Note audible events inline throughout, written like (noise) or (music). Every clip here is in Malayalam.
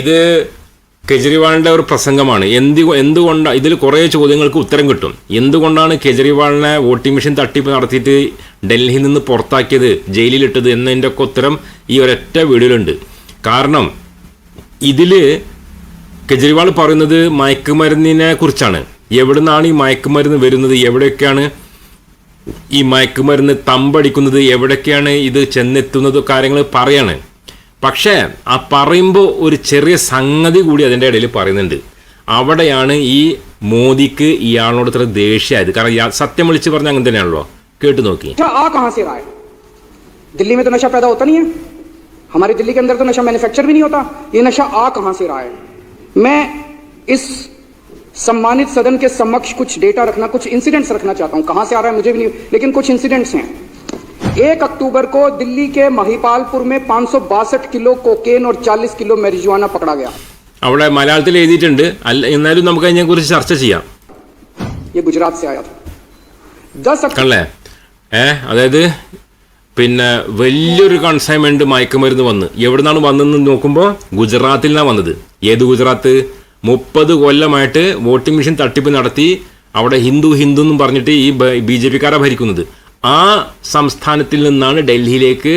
ഇത് കെജ്രിവാളിന്റെ ഒരു പ്രസംഗമാണ്. എന്ത് എന്തുകൊണ്ടാണ് ഇതിൽ കുറേ ചോദ്യങ്ങൾക്ക് ഉത്തരം കിട്ടും. എന്തുകൊണ്ടാണ് കെജ്രിവാളിനെ വോട്ടിംഗ് മെഷീൻ തട്ടിപ്പ് നടത്തിയിട്ട് ഡൽഹിയിൽ നിന്ന് പുറത്താക്കിയത് ജയിലിലിട്ടത് എന്നതിന്റെ ഒക്കെ ഉത്തരം ഈ ഒരൊറ്റ വീഡിയോയിലുണ്ട്. കാരണം ഇതിൽ കെജ്രിവാൾ പറയുന്നത് മയക്കുമരുന്നിനെ കുറിച്ചാണ്. എവിടെ നിന്നാണ് ഈ മയക്കുമരുന്ന് വരുന്നത്? എവിടെയൊക്കെയാണ് ഈ മയക്കുമരുന്ന് തമ്പടിക്കുന്നത്? എവിടെയൊക്കെയാണ് ഇത് ചെന്നെത്തുന്നത്? കാര്യങ്ങൾ പറയാണ്. പക്ഷേ ആ പറയുമ്പോൾ ഒരു ചെറിയ സംഗതി കൂടി അതിൻ്റെ ഇടയിൽ പറയുന്നുണ്ട് അവിടെയാണ് ഈ മോദിക്ക് ഇയാളോട് ഇത്ര ദേഷ്യമായത് കാരണം ഇയാൾ സത്യം വിളിച്ച് പറഞ്ഞ അങ്ങനെ തന്നെയാണല്ലോ കേട്ടു നോക്കി नशा आ कहां से रहा है दिल्ली में तो नशा पैदा होता नहीं है हमारी दिल्ली के अंदर तो नशा मैन्युफैक्चर भी नहीं होता ये नशा आ कहां से रहा है मैं इस सम्मानित सदन के समक्ष कुछ डेटा रखना कुछ इंसिडेंट्स रखना चाहता हूं कहां से आ रहा है मुझे भी नहीं लेकिन कुछ इंसिडेंट्स हैं एक अक्टूबर को दिल्ली के महिपालपुर में पांच किलो कोकेन और 40 किलो मैरिजुआना पकड़ा गया അവിടെ മലയാളത്തിൽ എഴുതിയിട്ടുണ്ട് അല്ല എന്നാലും നമുക്ക് അതിനെക്കുറിച്ച് ചർച്ച ചെയ്യാം ये गुजरात से आया था दस अक्टूबर കള്ളേ ഏ അതായത് പിന്നെ വലിയൊരു കൺസൈൻമെന്റ് മയക്കുമരുന്ന് വന്ന് എവിടുന്നാണ് വന്നതെന്ന് നോക്കുമ്പോൾ ഗുജറാത്തിൽ നിന്നാണ് വന്നത് ഏത് ഗുജറാത്ത് മുപ്പത് കൊല്ലമായിട്ട് വോട്ടിംഗ് മെഷീൻ തട്ടിപ്പ് നടത്തി അവിടെ ഹിന്ദു ഹിന്ദു എന്നും പറഞ്ഞിട്ട് ഈ ബി ജെ പിക്കാരാണ് ഭരിക്കുന്നത് ആ സംസ്ഥാനത്തിൽ നിന്നാണ് ഡൽഹിയിലേക്ക്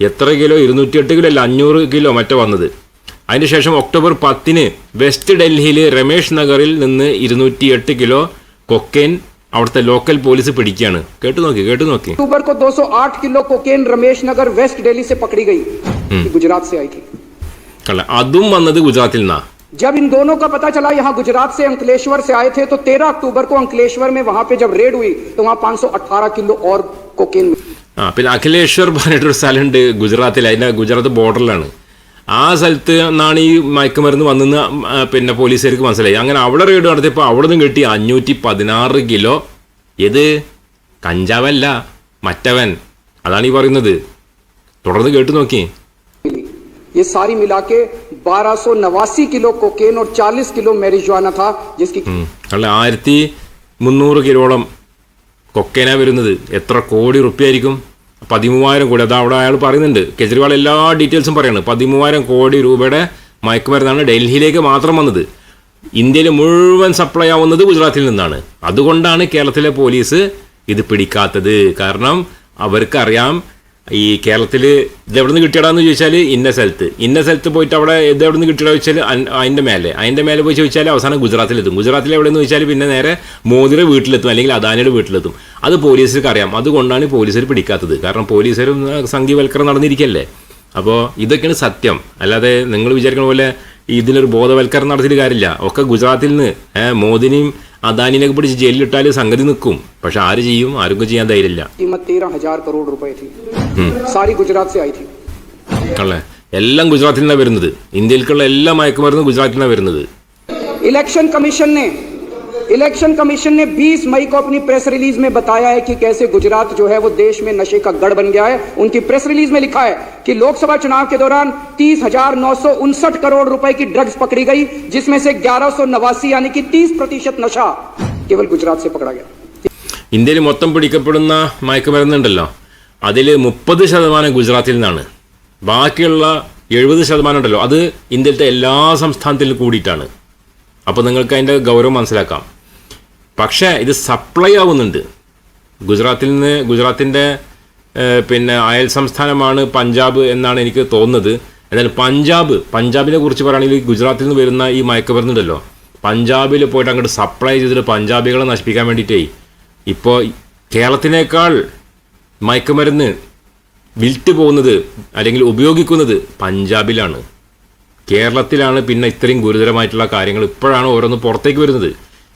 എത്ര കിലോ ഇരുന്നൂറ്റിയെട്ട് കിലോ അല്ല അഞ്ഞൂറ് കിലോ മറ്റോ വന്നത് അതിനുശേഷം ഒക്ടോബർ പത്തിന് വെസ്റ്റ് ഡൽഹിയിൽ രമേഷ് നഗറിൽ നിന്ന് ഇരുന്നൂറ്റിയെട്ട് കിലോ കൊക്കൈൻ അവിടുത്തെ ലോക്കൽ പോലീസ് പിടിക്കുകയാണ് കേട്ടു നോക്കി കേട്ടു നോക്കി अक्टूबर को 208 kilo cocaine Ramesh Nagar west Delhi से पकड़ी गई ये गुजरात से आई थी കള്ള അതും വന്നത് ഗുജറാത്തിൽ നിന്നാ जब इन दोनों का पता चला यहाँ गुजरात से अंकलेश्वर से आए थे तो 13 अक्टूबर को अंकलेश्वर में वहां पे जब रेड हुई तो वहां 518 किलो और कोकेन मिली ആ പിന്നെ അഖിലേശ്വർ പറഞ്ഞിട്ടൊരു സ്ഥലമുണ്ട് ഗുജറാത്തിൽ അതിന്റെ ഗുജറാത്ത് ബോർഡറിലാണ് ആ സ്ഥലത്ത് നിന്നാണ് ഈ മയക്കുമരുന്ന് വന്നെന്ന് ആ, പിന്നെ പോലീസുകാർക്ക് മനസ്സിലായി അങ്ങനെ അവിടെ റെയ്ഡ് നടത്തിയപ്പോൾ അവിടെ നിന്ന് കിട്ടി അഞ്ഞൂറ്റി പതിനാറ് കിലോ ഏത് കഞ്ചാവല്ല മറ്റവൻ അതാണ് ഈ പറയുന്നത് തുടർന്ന് കേട്ടു നോക്കി ये सारी मिला के बारह किलो कोकेन और 40 किलो मैरिजुआना था जिसकी ഉം. അല്ല ആയിരത്തി മുന്നൂറ് കിലോളം കൊക്കേനാ വരുന്നത് എത്ര കോടി റുപ്യ ആയിരിക്കും പതിമൂവായിരം കോടി അതാ അവിടെ അയാൾ പറയുന്നുണ്ട് കെജ്രിവാൾ എല്ലാ ഡീറ്റെയിൽസും പറയാണ് പതിമൂവായിരം കോടി രൂപയുടെ മയക്കുമരുന്നാണ് ഡൽഹിയിലേക്ക് മാത്രം വന്നത് ഇന്ത്യയിൽ മുഴുവൻ സപ്ലൈ ആവുന്നത് ഗുജറാത്തിൽ നിന്നാണ് അതുകൊണ്ടാണ് കേരളത്തിലെ പോലീസ് ഇത് പിടിക്കാത്തത് കാരണം അവർക്കറിയാം ഈ കേരളത്തിൽ ഇത് എവിടെ നിന്ന് കിട്ടിയടാന്ന് ചോദിച്ചാൽ ഇന്ന സ്ഥലത്ത്. ഇന്ന സ്ഥലത്ത് പോയിട്ട് അവിടെ ഇത് എവിടെ നിന്ന് കിട്ടിയടാ ചോദിച്ചാൽ അതിന്റെ മേലെ. അതിന്റെ മേലെ പോയി ചോദിച്ചാൽ അവസാനം ഗുജറാത്തിലെത്തും. ഗുജറാത്തിൽ എവിടെയെന്ന് ചോദിച്ചാൽ പിന്നെ നേരെ മോദിയുടെ വീട്ടിലെത്തും അല്ലെങ്കിൽ അദാനിയുടെ വീട്ടിലെത്തും. അത് പോലീസുകാർക്ക് അറിയാം. അതുകൊണ്ടാണ് പോലീസുകാർ പിടിക്കാത്തത്. കാരണം പോലീസുകാരും സംഘീവൽക്കരണം നടന്നിരിക്കല്ലേ? അപ്പോൾ ഇതൊക്കെയാണ് സത്യം. അല്ലാതെ നിങ്ങൾ വിചാരിക്കുന്ന പോലെ ഇതിനൊരു ബോധവൽക്കരണം നടത്തിയിട്ട് കാര്യമില്ല. ഒക്കെ ഗുജറാത്തിൽ നിന്ന് മോദിനെയും അദാനിനെയൊക്കെ പിടിച്ച് ജയിലിലിട്ടാൽ സംഗതി നിൽക്കും പക്ഷെ ആര് ചെയ്യും? ആർക്കും ചെയ്യാൻ ധൈര്യമില്ല. कीमत तेरह हजार करोड़ रुपए थी सारी गुजरात से आई थी അല്ലേ എല്ലാം ഗുജറാത്തിൽ നിന്നാണ് വരുന്നത് ഇന്ത്യയിലേക്കുള്ള എല്ലാ മയക്കുമരുന്നും ഗുജറാത്തിൽ നിന്നാണ് വരുന്നത് इलेक्शन कमीशन ने इलेक्शन कमीशन ने 20 मई को अपनी प्रेस रिलीज में बताया है कि कैसे गुजरात जो है वो देश में नशे का गढ़ बन गया है उनकी प्रेस रिलीज में लिखा है कि लोकसभा चुनाव के दौरान तीस हजार नौ सौ उनसठ करोड़ रुपए की ड्रग्स पकड़ी गई जिसमें से ग्यारह सौ नवासी यानी कि 30 प्रतिशत नशा केवल गुजरात से पकड़ा गया ഇന്ത്യയിൽ മൊത്തം പിടിക്കപ്പെടുന്ന മയക്കുമരുന്നുണ്ടല്ലോ അതിൽ മുപ്പത് ശതമാനം ഗുജറാത്തിൽ നിന്നാണ്. ബാക്കിയുള്ള എഴുപത് ശതമാനം ഉണ്ടല്ലോ അത് ഇന്ത്യയിലത്തെ എല്ലാ സംസ്ഥാനത്തിലും കൂടിയിട്ടാണ്. അപ്പോൾ നിങ്ങൾക്ക് അതിന്റെ ഗൗരവം മനസ്സിലാക്കാം. പക്ഷേ ഇത് സപ്ലൈ ആവുന്നുണ്ട്. ഗുജറാത്തിൽ നിന്ന് ഗുജറാത്തിന്റെ പിന്നെ അയൽ സംസ്ഥാനമാണ് പഞ്ചാബ് എന്നാണ് എനിക്ക് തോന്നുന്നത്. എന്നാൽ പഞ്ചാബ് പഞ്ചാബിനെ കുറിച്ച് പറയുകയാണെങ്കിൽ ഗുജറാത്തിൽ നിന്ന് വരുന്ന ഈ മയക്കുമരുന്നുണ്ടല്ലോ പഞ്ചാബിൽ പോയിട്ട് അങ്ങോട്ട് സപ്ലൈ ചെയ്തിട്ട് പഞ്ചാബികളെ നശിപ്പിക്കാൻ വേണ്ടിയിട്ടേ ഇപ്പോൾ കേരളത്തിനേക്കാൾ മയക്കുമരുന്ന് വിൽറ്റ് പോകുന്നത് അല്ലെങ്കിൽ ഉപയോഗിക്കുന്നത് പഞ്ചാബിലാണ്. കേരളത്തിലാണ് പിന്നെ ഇത്രയും ഗുരുതരമായിട്ടുള്ള കാര്യങ്ങൾ ഇപ്പോഴാണ് ഓരോന്ന് പുറത്തേക്ക് വരുന്നത്.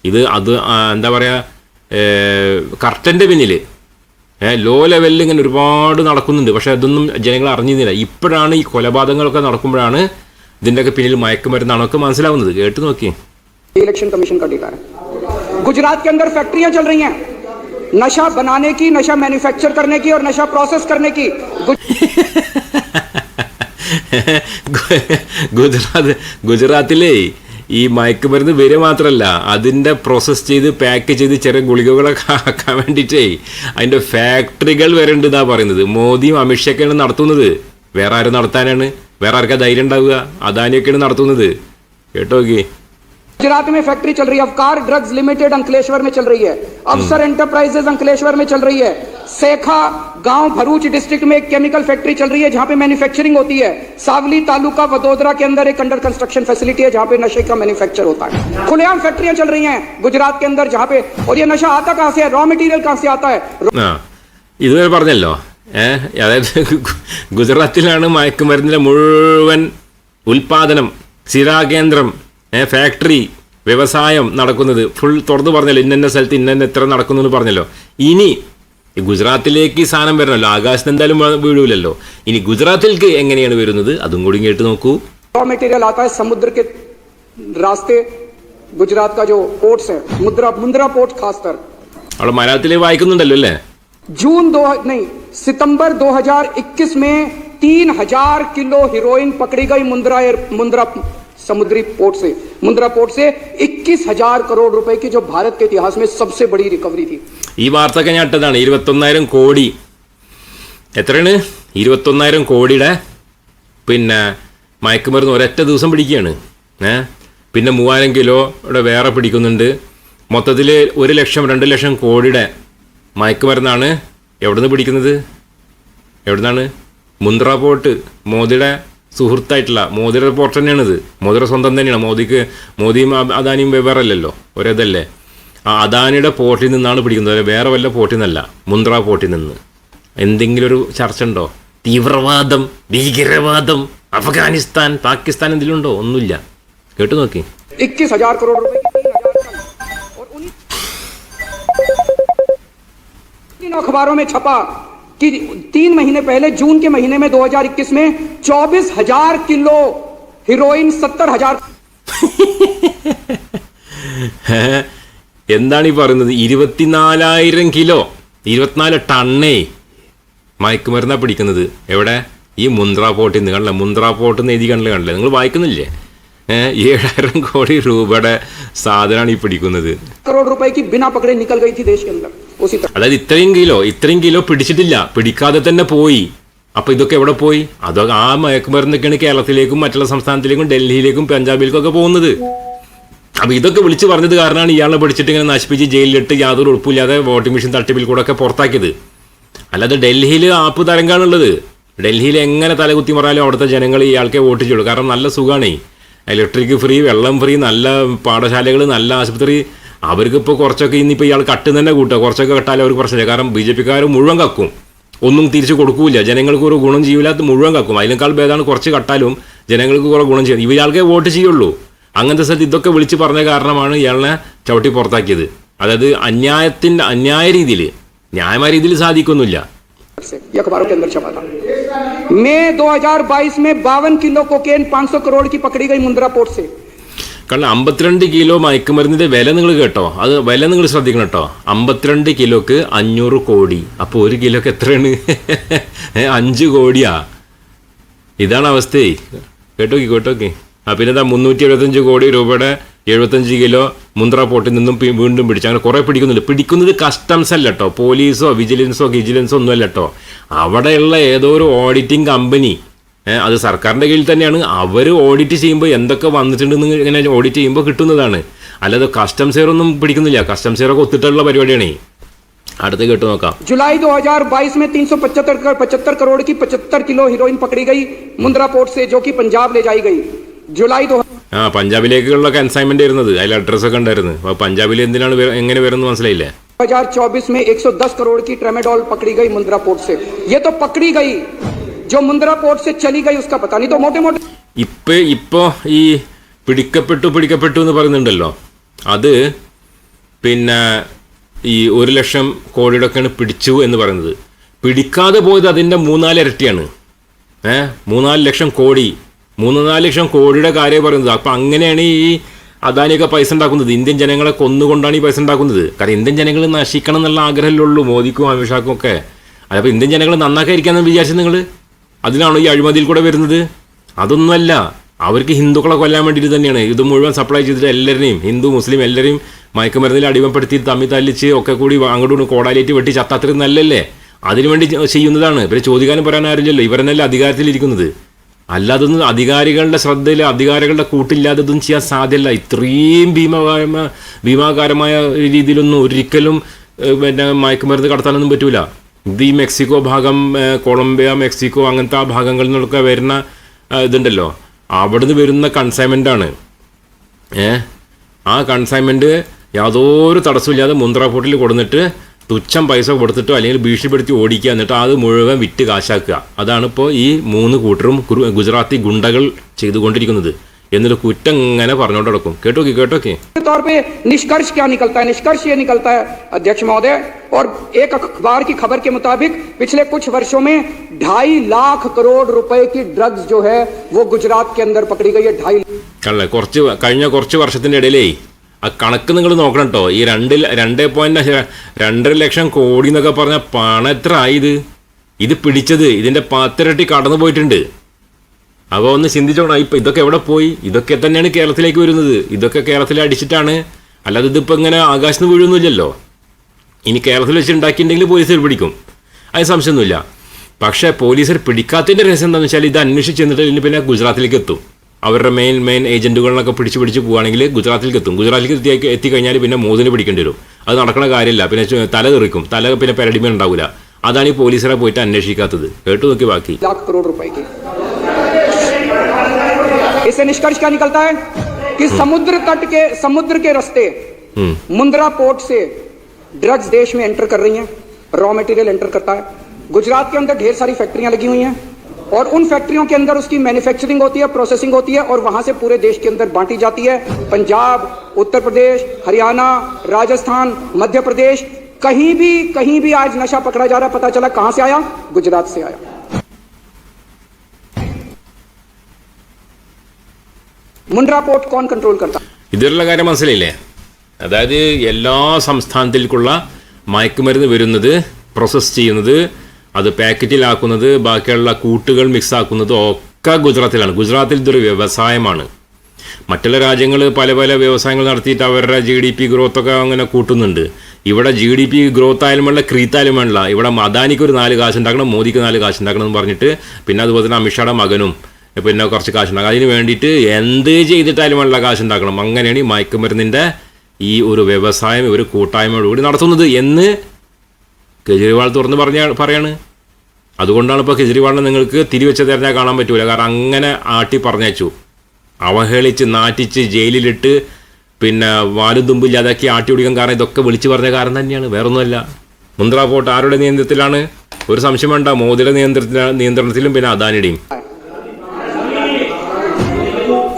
ഇത് അത് എന്താ പറയുക കർട്ടന്റെ പിന്നിൽ ലോ ലെവലിൽ ഇങ്ങനെ ഒരുപാട് നടക്കുന്നുണ്ട്. പക്ഷേ അതൊന്നും ജനങ്ങൾ അറിഞ്ഞിരുന്നില്ല. ഇപ്പോഴാണ് ഈ കൊലപാതകങ്ങളൊക്കെ നടക്കുമ്പോഴാണ് ഇതിന്റെയൊക്കെ പിന്നിൽ മയക്കുമരുന്നാണൊക്കെ മനസ്സിലാവുന്നത്. കേട്ട് നോക്കി ഇലക്ഷൻ കമ്മീഷൻ ഗുജറാത്ത് ഫാക്ടറിയാ ചൽ नशा बनाने की नशा मैन्युफैक्चर करने की और नशा प्रोसेस करने की गुज- ഗുജറാത്ത് ഗുജറാത്തിലെ ഈ മയക്കുമരുന്ന് വരിക മാത്രമല്ല അതിൻ്റെ പ്രോസസ്സ് ചെയ്ത് പാക്ക് ചെയ്ത് ചെറിയ ഗുളികകളൊക്കെ ആക്കാൻ വേണ്ടിയിട്ടേ അതിൻ്റെ ഫാക്ടറികൾ വരെ ഉണ്ട് എന്നാ പറയുന്നത് മോദിയും അമിത്ഷയൊക്കെയാണ് നടത്തുന്നത് വേറെ ആരും നടത്താനാണ് വേറെ ആർക്കാ ധൈര്യം ഉണ്ടാവുക അദാനിയൊക്കെയാണ് നടത്തുന്നത് കേട്ടോ നോക്കി गुजरात में फैक्ट्री चल रही है अवकार ड्रग्स लिमिटेड अंकलेश्वर में चल रही है अवसर एंटरप्राइजेज अंकलेश्वर में चल रही है सेखा गांव भरूच डिस्ट्रिक्ट में एक केमिकल फैक्ट्री चल रही है जहां पे मैन्युफैक्चरिंग होती है सावली तालुका वडोदरा के अंदर एक अंडर कंस्ट्रक्शन फैसिलिटी है जहां पे नशे का मैन्युफैक्चर होता है खुलेआम फैक्ट्रियां चल रही हैं गुजरात के अंदर जहां पे और ये नशा आता कहां से है रॉ मटेरियल कहां से आता है ആ ഇതുവരെ പറഞ്ഞല്ലോ ഏഹ് അതായത് ഗു- ഗുജറാത്തിലാണ് മയക്കുമരുന്നിന്റെ മുഴുവൻ ഉൽപാദനം സ്ഥിരാകേന്ദ്രം ഏഹ് ഫാക്ടറി വ്യവസായം നടക്കുന്നത് ഫുൾ തുറന്നു പറഞ്ഞല്ലോ ഇന്ന സ്ഥലത്ത് ഇന്ന എത്ര നടക്കുന്നു എന്ന് പറഞ്ഞല്ലോ ഇനി ഈ ഗുജറാത്തിലേക്ക് ഈ സാധനം വരണമല്ലോ ആകാശത്ത് എന്തായാലും വീ- വീഴൂലല്ലോ ഇനി ഗുജറാത്തിലേക്ക് എങ്ങനെയാണ് വരുന്നത് അതും കൂടി കേട്ട് നോക്കൂ रॉ मटेरियल आता है समुद्र के रास्ते गुजरात का जो पोर्ट्स है मुद्रा मुंद्रा पोर्ट खासकर അവിടെ മലയാളത്തിൽ വായിക്കുന്നുണ്ടല്ലോ അല്ലേ जून दो नहीं सितंबर 2021 में तीन हजार किलो हीरोइन पकड़ी गई मुंद्रा एयर मुंद्रा समुद्री पोर्ट से मुंद्रा पोर्ट से इक्कीस हजार करोड़ रुपए की जो भारत के इतिहास में सबसे बड़ी रिकवरी थी ഈ വാർത്തയൊക്കെ ഞാൻ ഇട്ടതാണ് ഇരുപത്തൊന്നായിരം കോടി എത്രയാണ് ഇരുപത്തൊന്നായിരം കോടിയുടെ പിന്നെ മയക്കുമരുന്ന് ഒരൊറ്റ ദിവസം പിടിക്കുകയാണ് ഏ പിന്നെ മൂവായിരം കിലോയുടെ വേറെ പിടിക്കുന്നുണ്ട് മൊത്തത്തിൽ ഒരു ലക്ഷം രണ്ട് ലക്ഷം കോടിയുടെ മയക്കുമരുന്നാണ് എവിടെ നിന്ന് പിടിക്കുന്നത് എവിടെ നിന്നാണ് മുന്ദ്ര പോർട്ട് മോദിയുടെ സുഹൃത്തായിട്ടുള്ള മോദിയുടെ റിപ്പോർട്ട് തന്നെയാണ് ഇത് മോദിയുടെ സ്വന്തം തന്നെയാണ്. മോദിക്ക് മോദിയും അദാനിയും വെവ്വേറല്ലല്ലോ ഒരേതല്ലേ. ആ അദാനിയുടെ പോർട്ടിൽ നിന്നാണ് പിടിക്കുന്നത്. വേറെ വല്ല പോർട്ടിൽ നിന്നല്ല. മുന്ദ്ര പോർട്ടിൽ നിന്ന്. എന്തെങ്കിലും ഒരു ചർച്ച ഉണ്ടോ? തീവ്രവാദം ഭീകരവാദം അഫ്ഗാനിസ്ഥാൻ പാകിസ്ഥാൻ എന്തിലുണ്ടോ ഒന്നുമില്ല. കേട്ടു നോക്കി. ഇക്കീസ് ഹജാർ കരോട് हजार टन। और उन्हीं इन अखबारों में छपा कि तीन महीने पहले जून के महीने में 2021 में चौबीस हजार किलो हीरोइन सत्तर हजार (laughs) ഏ? എന്താണ് ഈ പറയുന്നത് ഇരുപത്തിനാലായിരം കിലോ ഇരുപത്തിനാല് ടണ്ണേ മയക്കുമരുന്നാ പിടിക്കുന്നത് എവിടെ ഈ മുന്ദ്ര പോർട്ടിൽ നിന്ന് കണ്ടില്ല മുന്ദ്ര പോർട്ടിൽ നിന്ന് എഴുതി കണ്ടില്ല കണ്ടില്ലേ നിങ്ങൾ വായിക്കുന്നില്ലേ ഏഹ് ഏഴായിരം കോടി രൂപയുടെ സാധനമാണ് ഈ പിടിക്കുന്നത് करोड़ रुपए की बिना पकड़े निकल गई थी देश के अंदर उसी तरह അതായത് ഇത്രയും കിലോ ഇത്രയും കിലോ പിടിച്ചിട്ടില്ല. പിടിക്കാതെ തന്നെ പോയി. അപ്പൊ ഇതൊക്കെ എവിടെ പോയി? അതൊക്കെ ആ മയക്കുമരുന്നൊക്കെയാണ് കേരളത്തിലേക്കും മറ്റുള്ള സംസ്ഥാനത്തിലേക്കും ഡൽഹിയിലേക്കും പഞ്ചാബിലേക്കും ഒക്കെ പോകുന്നത്. അപ്പൊ ഇതൊക്കെ വിളിച്ചു പറഞ്ഞത് കാരണമാണ് ഇയാളെ പിടിച്ചിട്ട് ഇങ്ങനെ നശിപ്പിച്ച് ജയിലിലിട്ട് യാതൊരു ഉറപ്പില്ലാതെ വോട്ടിംഗ് മെഷീൻ തട്ടിപ്പിൽ കൂടെ ഒക്കെ പുറത്താക്കിയത്. അല്ലാതെ ഡൽഹിയിൽ ആപ്പ് തരങ്കാണുള്ളത് ഡൽഹിയിൽ എങ്ങനെ തലകുത്തി മറാലും അവിടുത്തെ ജനങ്ങൾ ഇയാൾക്കെ വോട്ട് ചെയ്യുള്ളൂ. കാരണം നല്ല സുഖമാണ് ഇലക്ട്രിക് ഫ്രീ വെള്ളം ഫ്രീ നല്ല പാഠശാലകൾ നല്ല ആശുപത്രി അവർക്ക് ഇപ്പോൾ കുറച്ചൊക്കെ ഇന്നിപ്പോൾ ഇയാൾ കട്ട് തന്നെ കൂട്ടുക കുറച്ചൊക്കെ കട്ടാലും അവർക്ക് പ്രശ്നമില്ല കാരണം ബി ജെ പിക്കാർ മുഴുവൻ കക്കും ഒന്നും തിരിച്ചു കൊടുക്കൂല ജനങ്ങൾക്ക് ഒരു ഗുണം ചെയ്യില്ലാത്ത മുഴുവൻ കക്കും അതിനേക്കാൾ ഭേദമാണ് കുറച്ച് കട്ടാലും ജനങ്ങൾക്ക് കുറെ ഗുണം ചെയ്യും ഇയാൾക്കേ വോട്ട് ചെയ്യുള്ളൂ അങ്ങനത്തെ സ്ഥലത്ത് ഇതൊക്കെ വിളിച്ച് പറഞ്ഞ കാരണമാണ് ഇയാളെ ചവിട്ടി പുറത്താക്കിയത് അതായത് അന്യായത്തിൻ്റെ അന്യായ രീതിയിൽ ന്യായമായ രീതിയിൽ സാധിക്കൊന്നുമില്ല से ये अखबारों के अंदर छपा था मई 2022 में बावन किलो कोकेन 500 करोड़ की पकड़ी गई मुंद्रा पोर्ट से കാരണം അമ്പത്തിരണ്ട് കിലോ മയക്കുമരുന്നിന്റെ വില നിങ്ങൾ കേട്ടോ. അത് വില നിങ്ങൾ ശ്രദ്ധിക്കണം കേട്ടോ. അമ്പത്തിരണ്ട് കിലോക്ക് അഞ്ഞൂറ് കോടി. അപ്പോൾ ഒരു കിലോക്ക് എത്രയാണ്? അഞ്ച് കോടിയാ. ഇതാണ് അവസ്ഥയെ കേട്ടോക്കി കേട്ടോക്കി. ആ പിന്നെ എന്താ മുന്നൂറ്റി എഴുപത്തഞ്ച് കോടി രൂപയുടെ എഴുപത്തഞ്ച് കിലോ മുന്ദ്ര പോട്ടിൽ നിന്നും വീണ്ടും പിടിച്ചു. അങ്ങനെ കുറേ പിടിക്കുന്നുണ്ട്. പിടിക്കുന്നത് കസ്റ്റംസ് അല്ല കേട്ടോ. പോലീസോ വിജിലൻസോ വിജിലൻസോ ഒന്നും അല്ല കേട്ടോ. അവിടെയുള്ള ഏതോ ഒരു ഓഡിറ്റിംഗ് കമ്പനി അത് സർക്കാരിൻ്റെ കീഴിൽ തന്നെയാണ് അവർ ഓഡിറ്റ് ചെയ്യുമ്പോൾ എന്തൊക്കെ വന്നിട്ടുണ്ടെന്ന് ഇങ്ങനെ ഓഡിറ്റ് ചെയ്യുമ്പോൾ കിട്ടുന്നതാണ് അല്ലാതെ കസ്റ്റംസ് ഒന്നും പിടിക്കുന്നില്ല കസ്റ്റംസ് ഒക്കെ ഒത്തിട്ടുള്ള പരിപാടിയാണ് അടുത്ത് കേട്ട് നോക്കാം जुलाई 2022 में 375 कर- 75 करोड़ की 75 किलो हीरोइन पकड़ी गई मुंद्रा पोर्ट से जो कि पंजाब ले जाई गई जुलाई दो ആ പഞ്ചാബിലേക്കുള്ള കൺസൈൻമെന്റ് വരുന്നത് അതിൽ അഡ്രസ്സൊക്കെ ഉണ്ടായിരുന്നു അപ്പോൾ പഞ്ചാബിൽ എന്തിനാണ് വര- എങ്ങനെ വരുന്നത് മനസ്സിലായില്ലേ 2024 में 110 करोड़ की ट्रेमेडोल पकड़ी गई मुंद्रा पोर्ट से ये तो पकड़ी गई जो मुंद्रा पोर्ट से चली गई उसका पता नहीं तो मोटे मोटे ഇപ്പൊ ഇപ്പോ ഈ പിടിക്കപ്പെട്ടു പിടിക്കപ്പെട്ടു എന്ന് പറയുന്നുണ്ടല്ലോ അത് പിന്നെ ഈ ഒരു ലക്ഷം കോടിയുടെ ഒക്കെയാണ് പിടിച്ചു എന്ന് പറയുന്നത് പിടിക്കാതെ പോയത് അതിൻ്റെ മൂന്നാല് ഇരട്ടിയാണ് ഏ മൂന്നാല് ലക്ഷം കോടി മൂന്ന് നാല് ലക്ഷം കോടിയുടെ കാര്യം പറയുന്നത് അപ്പം അങ്ങനെയാണ് ഈ അദാനിയൊക്കെ പൈസ ഉണ്ടാക്കുന്നത് ഇന്ത്യൻ ജനങ്ങളെ കൊന്നുകൊണ്ടാണ് ഈ പൈസ ഉണ്ടാക്കുന്നത് കാരണം ഇന്ത്യൻ ജനങ്ങൾ നശിക്കണം എന്നുള്ള ആഗ്രഹമല്ലേ ഉള്ളൂ മോദിക്കും അമിത്ഷാക്കും ഒക്കെ അതപ്പോൾ ഇന്ത്യൻ ജനങ്ങൾ നന്നാക്കാതിരിക്കാന്ന് വിചാരിച്ചത് നിങ്ങൾ അതിനാണോ ഈ അഴിമതിയിൽ കൂടെ വരുന്നത്? അതൊന്നുമല്ല. അവർക്ക് ഹിന്ദുക്കളെ കൊല്ലാൻ വേണ്ടിയിട്ട് തന്നെയാണ്. ഇത് മുഴുവൻ സപ്ലൈ ചെയ്തിട്ട് എല്ലാവരെയും ഹിന്ദു മുസ്ലിം എല്ലാവരെയും മയക്കുമരുന്നിൽ അടിമപ്പെടുത്തി തമ്മി തല്ലിച്ച് ഒക്കെ കൂടി അങ്ങോട്ടും കോടാലേറ്റ് വെട്ടി ചത്താത്രയും നല്ലല്ലേ അതിനുവേണ്ടി ചെയ്യുന്നതാണ്. ഇവരെ ചോദിക്കാനും പറയാൻ ആരില്ലല്ലോ ഇവരെന്നല്ലേ അധികാരത്തിലിരിക്കുന്നത്? അല്ലാതൊന്നും അധികാരികളുടെ ശ്രദ്ധയിൽ അധികാരികളുടെ കൂട്ടില്ലാതെ ഇതൊന്നും ചെയ്യാൻ സാധ്യമല്ല. ഇത്രയും ഭീമകാരമായ ഭീമാകാരമായ രീതിയിലൊന്നും ഒരിക്കലും പിന്നെ മയക്കുമരുന്ന് കടത്താനൊന്നും പറ്റൂല. ഇത് ഈ മെക്സിക്കോ ഭാഗം കൊളംബിയ മെക്സിക്കോ അങ്ങനത്തെ ആ ഭാഗങ്ങളിൽ നിന്നൊക്കെ വരുന്ന ഇതുണ്ടല്ലോ. അവിടുന്ന് വരുന്ന കൺസൈൻമെന്റ് ആണ്. ഏ ആ കൺസൈൻമെന്റ് യാതൊരു തടസ്സമില്ലാതെ മുന്ദ്ര പോർട്ടിൽ കൊടുത്തിട്ട് തുച്ഛം പൈസ കൊടുത്തിട്ടോ അല്ലെങ്കിൽ ഭീഷണിപ്പെടുത്തി ഓടിക്കുക എന്നിട്ട് അത് മുഴുവൻ വിറ്റ് കാശാക്കുക. അതാണ് ഇപ്പോൾ ഈ മൂന്ന് കൂട്ടരും ഗുജറാത്തി ഗുണ്ടകൾ ചെയ്തുകൊണ്ടിരിക്കുന്നത്. എന്നിട്ട് കുറ്റം ഇങ്ങനെ പറഞ്ഞുകൊണ്ട് നടക്കും കേട്ടോക്കി കേട്ടോക്കി के तौर पे निष्कर्ष क्या निकलता है निष्कर्ष ये निकलता है अध्यक्ष महोदय और एक अखबार की खबर के मुताबिक पिछले कुछ वर्षों में ढाई लाख करोड़ रुपए की ड्रग्स जो है वो गुजरात के अंदर पकड़ी गई है ढाई കള്ള കുറച്ച് വ- കഴിഞ്ഞ കുറച്ച് വർഷത്തിൻ്റെ ഇടയിലേ ആ കണക്ക് നിങ്ങൾ നോക്കണം കേട്ടോ ഈ രണ്ട് ല- രണ്ട് പോയിന്റ് രണ്ടര ലക്ഷം കോടി എന്നൊക്കെ പറഞ്ഞ പണം എത്ര ആയത് ഇത് പിടിച്ചത് ഇതിന്റെ പത്തിരട്ടി കടന്നു പോയിട്ടുണ്ട് അപ്പോൾ ഒന്ന് ചിന്തിച്ചോണം ഇപ്പം ഇതൊക്കെ എവിടെ പോയി? ഇതൊക്കെ തന്നെയാണ് കേരളത്തിലേക്ക് വരുന്നത്. ഇതൊക്കെ കേരളത്തിൽ അടിച്ചിട്ടാണ്. അല്ലാതെ ഇതിപ്പോൾ ഇങ്ങനെ ആകാശത്ത് നിന്ന് വീഴുന്നില്ലല്ലോ ഇനി കേരളത്തിൽ വെച്ച് ഉണ്ടാക്കിയിട്ടുണ്ടെങ്കിൽ പോലീസുകാർ പിടിക്കും. അതിന് സംശയമൊന്നുമില്ല. പക്ഷേ പോലീസുകാർ പിടിക്കാത്തതിന്റെ രഹസ്യം എന്താണെന്ന് വെച്ചാൽ ഇത് അന്വേഷിച്ച് ചെന്നിട്ട് പിന്നെ ഗുജറാത്തിലേക്ക് എത്തും. അവരുടെ മെയിൻ മെയിൻ ഏജന്റുകളൊക്കെ പിടിച്ച് പിടിച്ച് പോവുകയാണെങ്കിൽ ഗുജറാത്തിലേക്ക് എത്തും. ഗുജറാത്തിലേക്ക് എത്തി എത്തിക്കഴിഞ്ഞാൽ പിന്നെ മോദിനെ പിടിക്കേണ്ടി വരും. അത് നടക്കുന്ന കാര്യമില്ല. പിന്നെ തല തെറിക്കും. തല പിന്നെ പരടിമേ ഉണ്ടാവില്ല അതാണ് ഈ പോലീസുകാരെ പോയിട്ട് അന്വേഷിക്കാത്തത്. കേട്ടു നോക്കി ബാക്കി. इससे निष्कर्ष क्या निकलता है? कि समुद्र तट के समुद्र के रस्ते मुंद्रा पोर्ट से ड्रग्स देश में एंटर कर रही हैं रॉ मटेरियल एंटर करता है। गुजरात के अंदर ढेर सारी फैक्ट्रियाँ लगी हुई हैं और उन फैक्ट्रियों के अंदर उसकी मैन्युफैक्चरिंग होती है प्रोसेसिंग होती है और वहाँ से पूरे देश के अंदर बांटी जाती है। पंजाब उत्तर प्रदेश हरियाणा राजस्थान मध्य प्रदेश कहीं भी कहीं भी आज नशा पकड़ा जा रहा है पता चला कहाँ से आया? गुजरात से आया। മുണ്ട്ര പോർട്ട് കോൺ കൺട്രോൾ ഇതിലുള്ള കാര്യം മനസ്സിലായില്ലേ? അതായത് എല്ലാ സംസ്ഥാനത്തിലേക്കുള്ള മയക്കുമരുന്ന് വരുന്നത് പ്രോസസ്സ് ചെയ്യുന്നത് അത് പാക്കറ്റിലാക്കുന്നത് ബാക്കിയുള്ള കൂട്ടുകൾ മിക്സ് ആക്കുന്നത് ഒക്കെ ഗുജറാത്തിലാണ്. ഗുജറാത്തിൽ ഇതൊരു വ്യവസായമാണ്. മറ്റുള്ള രാജ്യങ്ങൾ പല പല വ്യവസായങ്ങൾ നടത്തിയിട്ട് അവരുടെ ജി ഡി പി ഗ്രോത്തൊക്കെ അങ്ങനെ കൂട്ടുന്നുണ്ട്. ഇവിടെ ജി ഡി പി ഗ്രോത്ത് ആയാലും വേണ്ട ക്രീത്താലും വേണ്ട. ഇവിടെ അദാനിക്ക് ഒരു നാല് കാശ് ഉണ്ടാക്കണം മോദിക്ക് നാല് കാശ് ഉണ്ടാക്കണം എന്ന് പറഞ്ഞിട്ട് പിന്നെ അതുപോലെ തന്നെ അമിത്ഷായുടെ മകനും പിന്നെ കുറച്ച് കാശ് ഉണ്ടാക്കണം അതിന് വേണ്ടിയിട്ട് എന്ത് ചെയ്തിട്ടാലും കാശ് ഉണ്ടാക്കണം അങ്ങനെയാണ് ഈ മയക്കുമരുന്നിന്റെ ഈ ഒരു വ്യവസായം ഇവർ കൂട്ടായ്മയോടുകൂടി നടത്തുന്നത് എന്ന് കെജ്രിവാൾ തുറന്ന് പറഞ്ഞ പറയാണ്. അതുകൊണ്ടാണ് ഇപ്പോൾ കെജ്രിവാളിനെ നിങ്ങൾക്ക് തിരിവെച്ച തെരഞ്ഞാൽ കാണാൻ പറ്റൂല. കാരണം അങ്ങനെ ആട്ടി പറഞ്ഞയച്ചു. അവഹേളിച്ച് നാറ്റിച്ച് ജയിലിലിട്ട് പിന്നെ വാലും തുമ്പില്ലാതാക്കി ആട്ടി ഓടിക്കാൻ കാരണം ഇതൊക്കെ വിളിച്ചു പറഞ്ഞ കാരണം തന്നെയാണ്. വേറൊന്നുമല്ല. മുന്ദ്ര പോർട്ട് ആരുടെ നിയന്ത്രണത്തിലാണ്? ഒരു സംശയം വേണ്ട. മോദിയുടെ നിയന്ത്രണത്തില നിയന്ത്രണത്തിലും പിന്നെ അദാനിയുടെയും.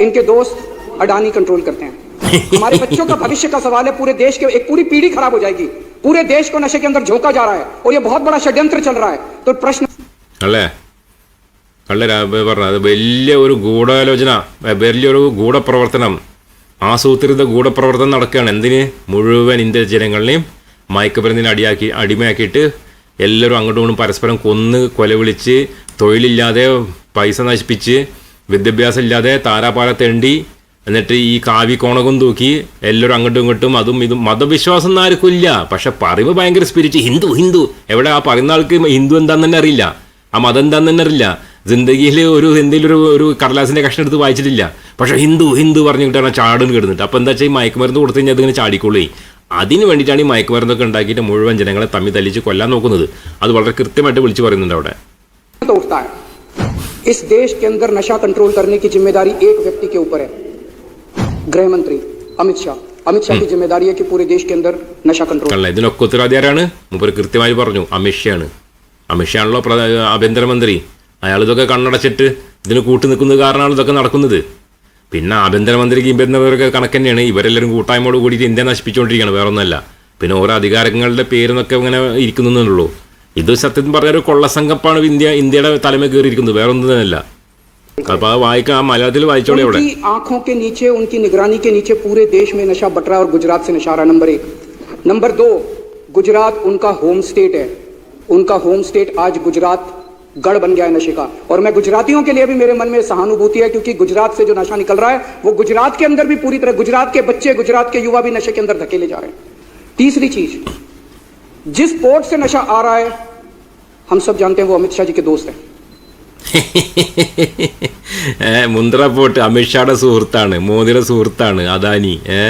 इनके दोस्त अडानी कंट्रोल करते हैं (laughs) हमारे बच्चों का भविष्य का सवाल है पूरे देश के एक पूरी पीढ़ी खराब हो जाएगी पूरे देश को नशे के अंदर झोंका जा रहा है और ये बहुत बड़ा षड्यंत्र चल रहा है तो प्रश्न അല്ലേ കള്ളരാ പറഞ്ഞ അത് വലിയ ഒരു ഗൂഢാലോചന ഏ, വലിയൊരു ഗൂഢപ്രവർത്തനം ആസൂത്രിത ഗൂഢപ്രവർത്തനം നടക്കുകയാണ് എന്തിന് മുഴുവൻ ഇന്ത്യ ജനങ്ങളെയും മയക്കുമരുന്നിന് അടിയാക്കി അടിമയാക്കിയിട്ട് എല്ലാവരും അങ്ങോട്ടും ഇങ്ങോട്ടും പരസ്പരം കൊന്ന് കൊലവിളിച്ച് തൊഴിലില്ലാതെ പൈസ നശിപ്പിച്ച് വിദ്യാഭ്യാസമില്ലാതെ താരാപാലത്തെ തേണ്ടി എന്നിട്ട് ഈ കാവി കോണകം തൂക്കി എല്ലാവരും അങ്ങോട്ടും ഇങ്ങോട്ടും അതും ഇതും. മതവിശ്വാസം ആർക്കും ഇല്ല. പക്ഷെ പറയുമ്പോൾ ഭയങ്കര സ്പിരിറ്റ് ഹിന്ദു ഹിന്ദു. എവിടെ ആ പറയുന്ന ആൾക്ക് ഹിന്ദു എന്താന്ന് തന്നെ അറിയില്ല. ആ മതം എന്താന്ന് തന്നെ അറിയില്ല. ജിന്ദഗിയിൽ ഒരു എന്തെങ്കിലും ഒരു ഒരു കടലാസിന്റെ കഷ്ണം എടുത്ത് വായിച്ചിട്ടില്ല. പക്ഷെ ഹിന്ദു ഹിന്ദു പറഞ്ഞു കിട്ടുകയാണ് ചാടും കിടന്നിട്ട്. അപ്പോൾ എന്താ വെച്ചാൽ ഈ മയക്കുമരുന്ന് കൊടുത്തു കഴിഞ്ഞാൽ അതിങ്ങനെ ചാടിക്കൊള്ളേ അതിന് വേണ്ടിയിട്ടാണ് ഈ മയക്കുമരുന്നൊക്കെ ഉണ്ടാക്കിയിട്ട് മുഴുവൻ ജനങ്ങളെ തമ്മിൽ തല്ലിച്ച് കൊല്ലാൻ നോക്കുന്നത്. അത് വളരെ കൃത്യമായിട്ട് വിളിച്ചു പറയുന്നുണ്ട് അവിടെ. इस देश के अंदर नशा कंट्रोल करने की जिम्मेदारी एक व्यक्ति के ऊपर है गृह मंत्री अमित शाह अमित शाह की जिम्मेदारी है कि पूरे देश के अंदर नशा कंट्रोल അല്ല ഇതിനൊക്കെ ഉത്തരവാദി ആരാണ് മൂപ്പര് കൃത്യമായി പറഞ്ഞു അമിത്ഷാണ് അമിത്ഷാണല്ലോ പ്രധാ ആഭ്യന്തരമന്ത്രി അയാൾ ഇതൊക്കെ കണ്ണടച്ചിട്ട് ഇതിന് കൂട്ടു നിൽക്കുന്നത് കാരണമാണ് ഇതൊക്കെ നടക്കുന്നത് പിന്നെ ആഭ്യന്തരമന്ത്രിക്ക് ഇവരുന്നവരൊക്കെ കണക്ക് തന്നെയാണ് ഇവരെല്ലാവരും കൂട്ടായ്മയോട് കൂടിയിട്ട് ഇന്ത്യ നശിപ്പിച്ചുകൊണ്ടിരിക്കുകയാണ് വേറെ ഒന്നുമല്ല പിന്നെ ഓരോ അധികാരങ്ങളുടെ പേരെന്നൊക്കെ ഇങ്ങനെ ഇരിക്കുന്നുള്ളൂ ഇത് സത്യത്തിൽ പറഞ്ഞ ഒരു കൊള്ളസംഘപ്പാണ് ഇന്ത്യ ഇന്ത്യയുടെ തലമ കയറിയിരിക്കുന്നത് വേറെ ഒന്നും തന്നെയല്ല അപ്പോൾ അത് വായിക്കാം മലയാളത്തിൽ വായിച്ചോളെ ഇവിടെ उनकी आंखों के नीचे उनकी निगरानी के नीचे पूरे देश में नशा बट रहा है और गुजरात से नशा आ रहा है नंबर एक नंबर दो गुजरात उनका होम स्टेट है उनका होम स्टेट आज गुजरात गढ़ बन गया है नशे का और मैं गुजरातियों के लिए भी मेरे मन में सहानुभूति है क्योंकि गुजरात से जो नशा निकल रहा है वो गुजरात के अंदर भी पूरी तरह गुजरात के बच्चे गुजरात के युवा भी नशे के अंदर धकेले जा रहे हैं तीसरी चीज जिस पोर्ट से नशा आ रहा है हम सब जानते हैं वो अमित शाह जी के दोस्त हैं (laughs) ഏ, മുന്ദ്ര പോട്ട് അമിത്ഷായുടെ സുഹൃത്താണ് മോദിയുടെ സുഹൃത്താണ് അദാനി ഏ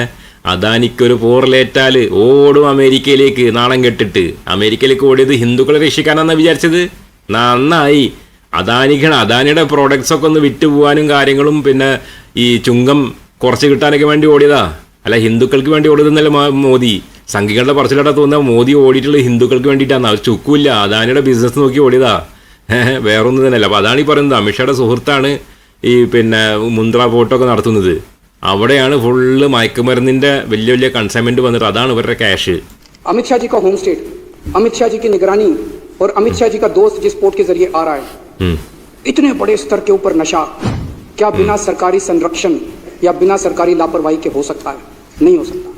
അദാനിക്കൊരു പോറിലേറ്റാല് ഓടും അമേരിക്കയിലേക്ക് നാണം കെട്ടിട്ട് അമേരിക്കയിലേക്ക് ഓടിയത് ഹിന്ദുക്കളെ രക്ഷിക്കാനാന്നാ വിചാരിച്ചത് നന്നായി അദാനിക്കാണ് അദാനിയുടെ പ്രോഡക്ട്സ് ഒക്കെ ഒന്ന് വിറ്റ് പോകാനും കാര്യങ്ങളും പിന്നെ ഈ ചുങ്കം കുറച്ച് കിട്ടാനൊക്കെ വേണ്ടി ഓടിയതാ അല്ല ഹിന്ദുക്കൾക്ക് വേണ്ടി ഓടിയതെന്നല്ല മോ- മോദി സംഘികളുടെ പറച്ചിലോട്ടാ തോന്നുന്ന മോദി ഓടിയിട്ടുള്ളത് ഹിന്ദുക്കൾക്ക് വേണ്ടിയിട്ടാണ് അവർ ചുക്കൂല്ല അദാനിയുടെ ബിസിനസ് നോക്കി ഓടിയതാ ഏഹ് വേറൊന്നും തന്നെയല്ല അപ്പോൾ അതാണ് ഈ പറയുന്നത് അമിത്ഷായുടെ സുഹൃത്താണ് ഈ പിന്നെ മുന്ദ്ര പോർട്ടൊക്കെ നടത്തുന്നത് അവിടെയാണ് ഫുള്ള് മയക്കുമരുന്നിൻ്റെ വലിയ വലിയ കൺസൈൻമെൻറ്റ് വന്നിട്ട് അതാണ് ഇവരുടെ ക്യാഷ് अमित शाह जी का होम स्टेट अमित शाह जी की निगरानी और अमित शाह जी का दोस्त जिस पोर्ट के जरिए आ रहा है ഉം. इतने बड़े स्तर के ऊपर नशा क्या बिना सरकारी संरक्षण या बिना सरकारी लापरवाही के हो सकता है नहीं हो सकता ഉം.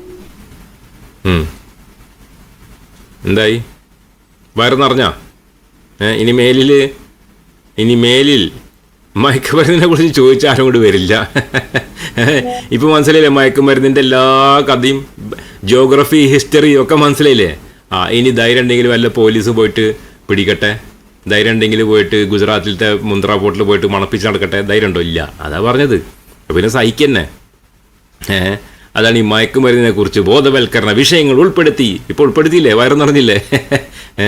എന്തായി? വയറ് ഏ ഇനി മേലിൽ ഇനി മേലിൽ മയക്കുമരുന്നിനെ കുറിച്ച് ചോദിച്ചാൽ ആരും കൂടി വരില്ല. (laughs) ഇപ്പം മനസ്സിലായില്ലേ മയക്കുമരുന്നിന്റെ എല്ലാ കഥയും ജോഗ്രഫി ഹിസ്റ്ററി ഒക്കെ മനസ്സിലായില്ലേ? ആ ഇനി ധൈര്യം ഉണ്ടെങ്കിൽ വല്ല പോലീസ് പോയിട്ട് പിടിക്കട്ടെ. ധൈര്യം ഉണ്ടെങ്കിൽ പോയിട്ട് ഗുജറാത്തിലത്തെ മുന്ദ്ര പോർട്ടിൽ പോയിട്ട് മണപ്പിച്ച് നടക്കട്ടെ. ധൈര്യം ഉണ്ടോ? ഇല്ല. അതാ പറഞ്ഞത്. പിന്നെ സഹിക്കന്നെ. ഏ അതാണ് ഈ മയക്കുമരുന്നിനെ കുറിച്ച് ബോധവൽക്കരണ വിഷയങ്ങൾ ഉൾപ്പെടുത്തി. ഇപ്പോൾ ഉൾപ്പെടുത്തിയില്ലേ? വയറു നിറഞ്ഞില്ലേ? (laughs)